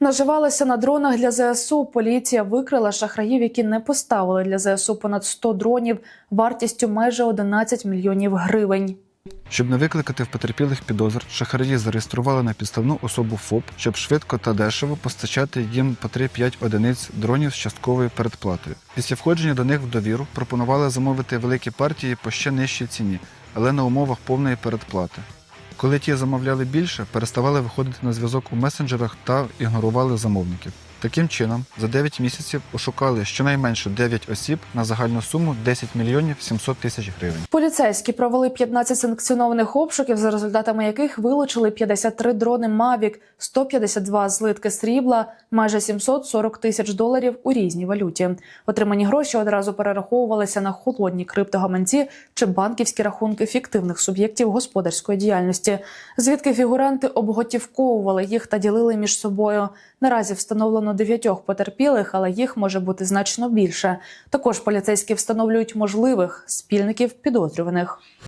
Наживалися на дронах для ЗСУ. Поліція викрила шахраїв, які не поставили для ЗСУ понад 100 дронів вартістю майже 11 мільйонів гривень. Щоб не викликати в потерпілих підозр, шахраї зареєстрували на підставну особу ФОП, щоб швидко та дешево постачати їм по 3-5 одиниць дронів з частковою передплатою. Після входження до них в довіру пропонували замовити великі партії по ще нижчій ціні, але на умовах повної передплати. Коли ті замовляли більше, переставали виходити на зв'язок у месенджерах та ігнорували замовників. Таким чином, за 9 місяців ошукали щонайменше 9 осіб на загальну суму 10 мільйонів 700 тисяч гривень. Поліцейські провели 15 санкціонованих обшуків, за результатами яких вилучили 53 дрони Mavic, 152 злитки срібла, майже 740 тисяч доларів у різній валюті. Отримані гроші одразу перераховувалися на холодні криптогаманці чи банківські рахунки фіктивних суб'єктів господарської діяльності, звідки фігуранти обготівковували їх та ділили між собою. Наразі встановлено дев'ятьох потерпілих, але їх може бути значно більше. Також поліцейські встановлюють можливих спільників підозрюваних.